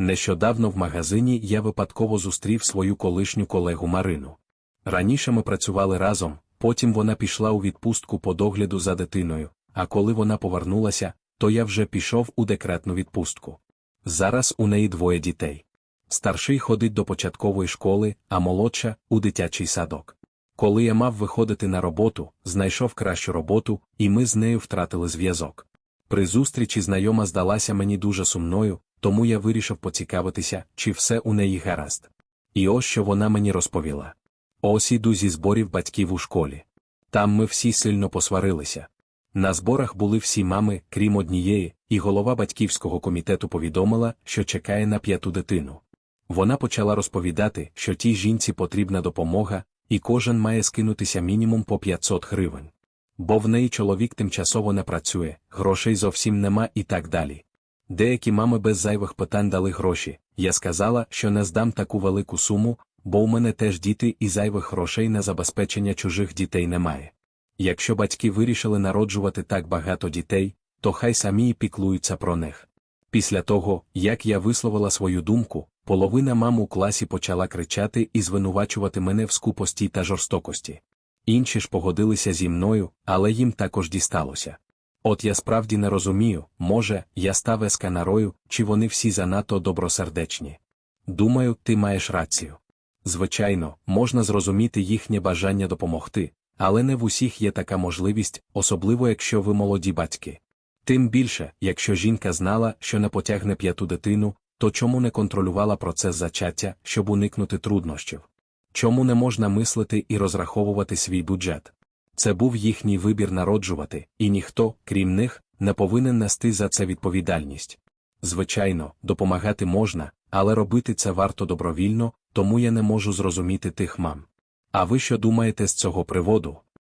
Нещодавно в магазині я випадково зустрів свою колишню колегу Марину. Раніше ми працювали разом, потім вона пішла у відпустку по догляду за дитиною, а коли вона повернулася, то я вже пішов у декретну відпустку. Зараз у неї двоє дітей. Старший ходить до початкової школи, а молодша у дитячий садок. Коли я мав виходити на роботу, знайшов кращу роботу, і ми з нею втратили зв'язок. При зустрічі знайома здалася мені дуже сумною, тому я вирішив поцікавитися, чи все у неї гаразд. І ось що вона мені розповіла. Ось іду зі зборів батьків у школі. Там ми всі сильно посварилися. На зборах були всі мами, крім однієї, і голова батьківського комітету повідомила, що чекає на п'яту дитину. Вона почала розповідати, що тій жінці потрібна допомога, і кожен має скинутися мінімум по 500 гривень. Бо в неї чоловік тимчасово не працює, грошей зовсім нема і так далі. Деякі мами без зайвих питань дали гроші. Я сказала, що не здам таку велику суму, бо у мене теж діти і зайвих грошей на забезпечення чужих дітей немає. Якщо батьки вирішили народжувати так багато дітей, то хай самі і піклуються про них. Після того, як я висловила свою думку, половина мам у класі почала кричати і звинувачувати мене в скупості та жорстокості. Інші ж погодилися зі мною, але їм також дісталося. От я справді не розумію, може, я став есканарою, чи вони всі занадто добросердечні. Думаю, ти маєш рацію. Звичайно, можна зрозуміти їхнє бажання допомогти, але не в усіх є така можливість, особливо якщо ви молоді батьки. Тим більше, якщо жінка знала, що не потягне п'яту дитину, то чому не контролювала процес зачаття, щоб уникнути труднощів? Чому не можна мислити і розраховувати свій бюджет? Це був їхній вибір народжувати, і ніхто, крім них, не повинен нести за це відповідальність. Звичайно, допомагати можна, але робити це варто добровільно, тому я не можу зрозуміти тих мам. А ви що думаєте з цього приводу?